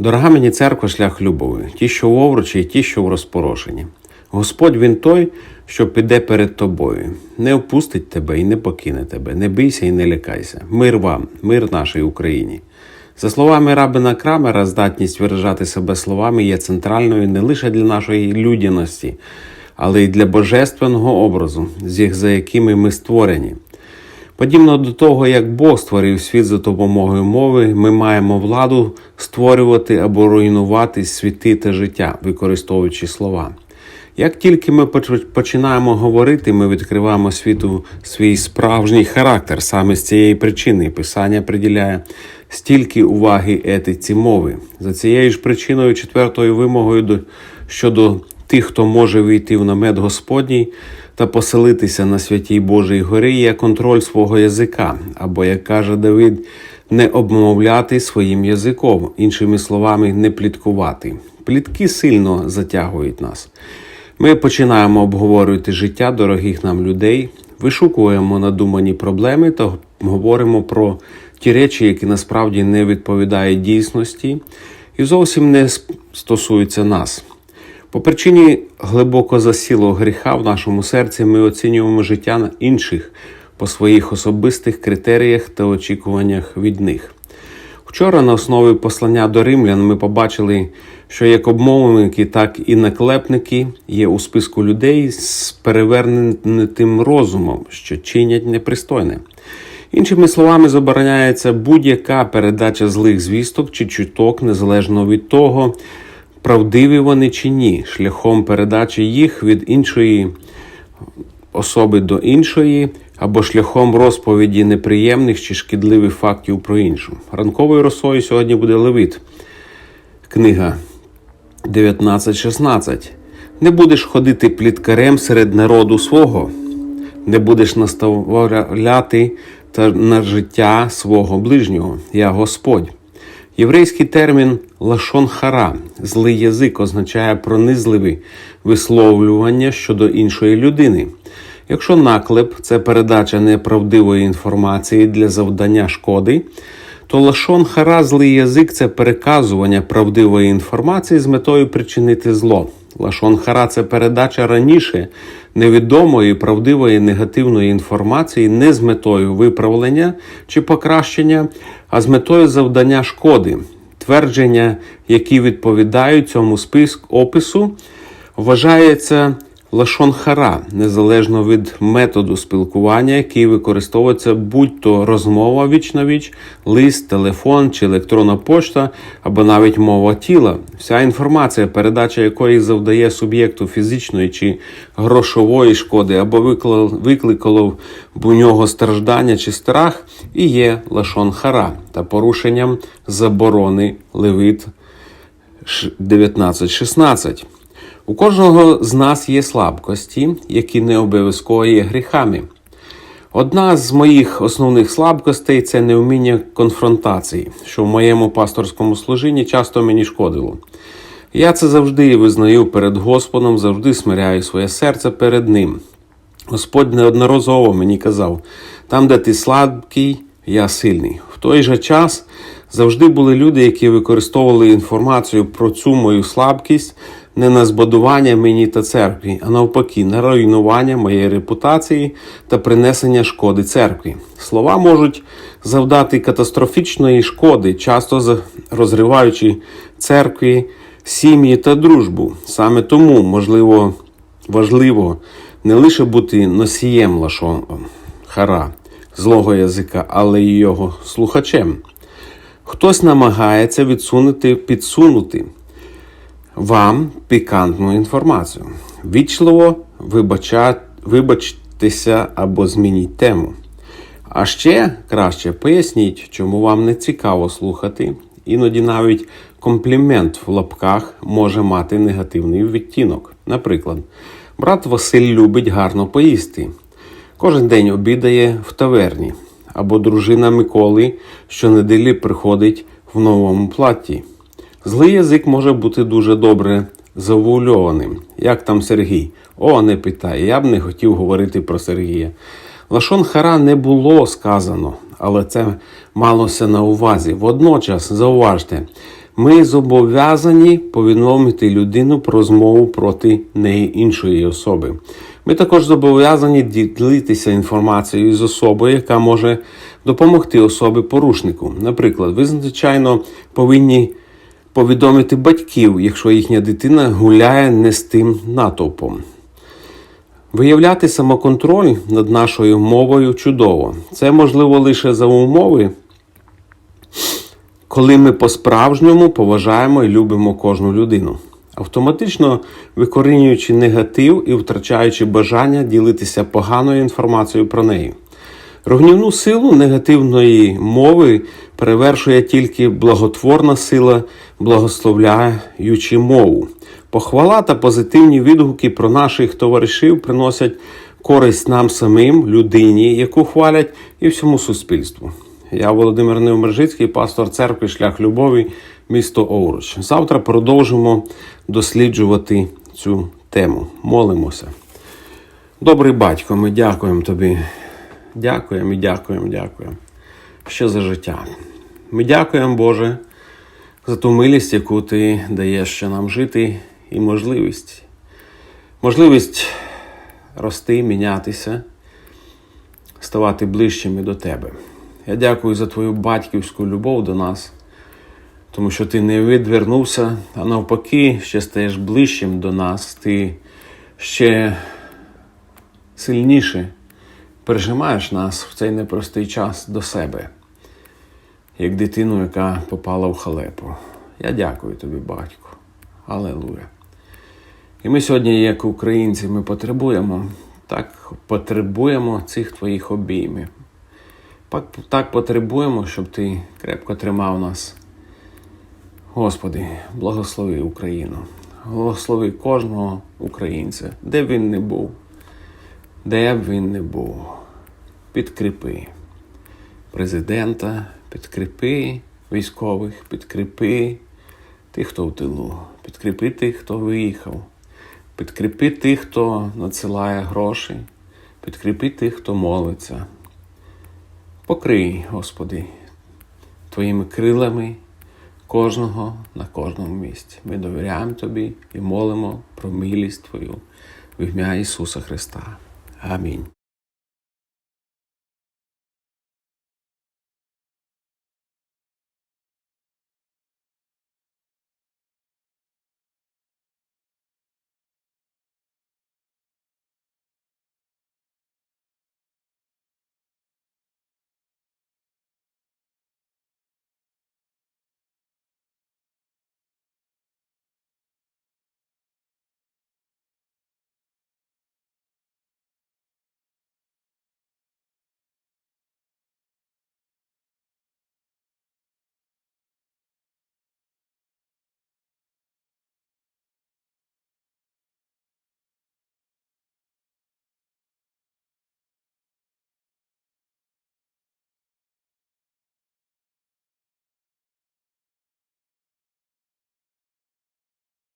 Дорога мені церква шлях любові, ті, що в овручі, і ті, що в розпорошенні. Господь він той, що піде перед тобою, не опустить тебе і не покине тебе, не бийся і не лякайся. Мир вам, мир нашій Україні. За словами рабина Крамера, здатність виражати себе словами є центральною не лише для нашої людяності, але й для божественного образу, за якими ми створені. Подібно до того, як Бог створив світ за допомогою мови, ми маємо владу створювати або руйнувати світи та життя, використовуючи слова. Як тільки ми починаємо говорити, ми відкриваємо світу свій справжній характер. Саме з цієї причини Писання приділяє стільки уваги етиці мови. За цією ж причиною, четвертою вимогою щодо тих, хто може війти в намет Господній та поселитися на святій Божій горі, є контроль свого язика, або, як каже Давид, не обмовляти своїм язиком, іншими словами, не пліткувати. Плітки сильно затягують нас. Ми починаємо обговорювати життя дорогих нам людей, вишукуємо надумані проблеми та говоримо про ті речі, які насправді не відповідають дійсності і зовсім не стосуються нас. По причині глибоко засілого гріха в нашому серці ми оцінюємо життя інших по своїх особистих критеріях та очікуваннях від них. Вчора на основі послання до римлян ми побачили, що як обмовники, так і наклепники є у списку людей з перевернутим розумом, що чинять непристойне. Іншими словами, забороняється будь-яка передача злих звісток чи чуток, незалежно від того, правдиві вони чи ні, шляхом передачі їх від іншої особи до іншої або шляхом розповіді неприємних чи шкідливих фактів про іншу. Ранковою росою сьогодні буде Левит, книга 19.16. Не будеш ходити пліткарем серед народу свого, не будеш наставляти та на життя свого ближнього. Я Господь. Єврейський термін лашон хара, злий язик, означає пронизливі висловлювання щодо іншої людини. Якщо наклеп це передача неправдивої інформації для завдання шкоди, то лашон хара, злий язик це переказування правдивої інформації з метою причинити зло. Лашон хара це передача раніше невідомої правдивої негативної інформації не з метою виправлення чи покращення, а з метою завдання шкоди. Твердження, які відповідають цьому списку опису, вважається лашон хара, незалежно від методу спілкування, який використовується будь-то розмова віч на віч, лист, телефон чи електронна пошта, або навіть мова тіла. Вся інформація, передача якої завдає суб'єкту фізичної чи грошової шкоди, або викликало, у нього страждання чи страх, і є лашон хара та порушенням заборони левит 19.16. У кожного з нас є слабкості, які не обов'язково є гріхами. Одна з моїх основних слабкостей це невміння конфронтації, що в моєму пасторському служінні часто мені шкодило. Я це завжди визнаю перед Господом, завжди смиряю своє серце перед Ним. Господь неодноразово мені казав: там, де ти слабкий, я сильний. В той же час завжди були люди, які використовували інформацію про цю мою слабкість не на збудування мені та церкві, а навпаки, на руйнування моєї репутації та принесення шкоди церкві. Слова можуть завдати катастрофічної шкоди, часто розриваючи церкві, сім'ї та дружбу. Саме тому, можливо, важливо не лише бути носієм лашон хара, злого язика, але й його слухачем. Хтось намагається відсунути, підсунути вам пікантну інформацію. Вічливо вибачтеся або змініть тему. А ще краще поясніть, чому вам не цікаво слухати. Іноді навіть комплімент в лапках може мати негативний відтінок. Наприклад, брат Василь любить гарно поїсти. Кожен день обідає в таверні, або дружина Миколи щонеділі приходить в новому платі. Злий язик може бути дуже добре завуальованим. Як там Сергій? О, не питай, я б не хотів говорити про Сергія. Лашон Хара не було сказано, але це малося на увазі. Водночас, зауважте, ми зобов'язані повідомити людину про змову проти неї іншої особи. Ми також зобов'язані ділитися інформацією з особою, яка може допомогти особі порушнику. Наприклад, ви, звичайно, повинні повідомити батьків, якщо їхня дитина гуляє не з тим натовпом. Виявляти самоконтроль над нашою мовою чудово. Це можливо лише за умови, коли ми по-справжньому поважаємо і любимо кожну людину, автоматично викорінюючи негатив і втрачаючи бажання ділитися поганою інформацією про неї. Ругнівну силу негативної мови перевершує тільки благотворна сила, благословляючи мову. Похвала та позитивні відгуки про наших товаришів приносять користь нам самим, людині, яку хвалять, і всьому суспільству. Я Володимир Невмержицький, пастор церкви Шлях Любові, місто Овруч. Завтра продовжимо досліджувати цю тему. Молимося. Добрий батько, ми дякуємо тобі. Дякуємо і дякуємо, дякуємо. Що за життя? Ми дякуємо, Боже, за ту милість, яку ти даєш ще нам жити, і можливість. Можливість рости, мінятися, ставати ближчими до тебе. Я дякую за твою батьківську любов до нас, тому що ти не відвернувся, а навпаки, ще стаєш ближчим до нас. Ти ще сильніше прижимаєш нас в цей непростий час до себе, як дитину, яка попала в халепу. Я дякую тобі, батько. Алелуя. І ми сьогодні, як українці, ми потребуємо, так потребуємо цих твоїх обіймів. Так, так потребуємо, щоб ти крепко тримав нас. Господи, благослови Україну, благослови кожного українця, де б він не був, де б він не був. Підкріпи президента, підкріпи військових, підкріпи тих, хто в тилу, підкріпи тих, хто виїхав, підкріпи тих, хто надсилає гроші, підкріпи тих, хто молиться. Покрий, Господи, Твоїми крилами кожного на кожному місці. Ми довіряємо Тобі і молимо про милість Твою в ім'я Ісуса Христа. Амінь.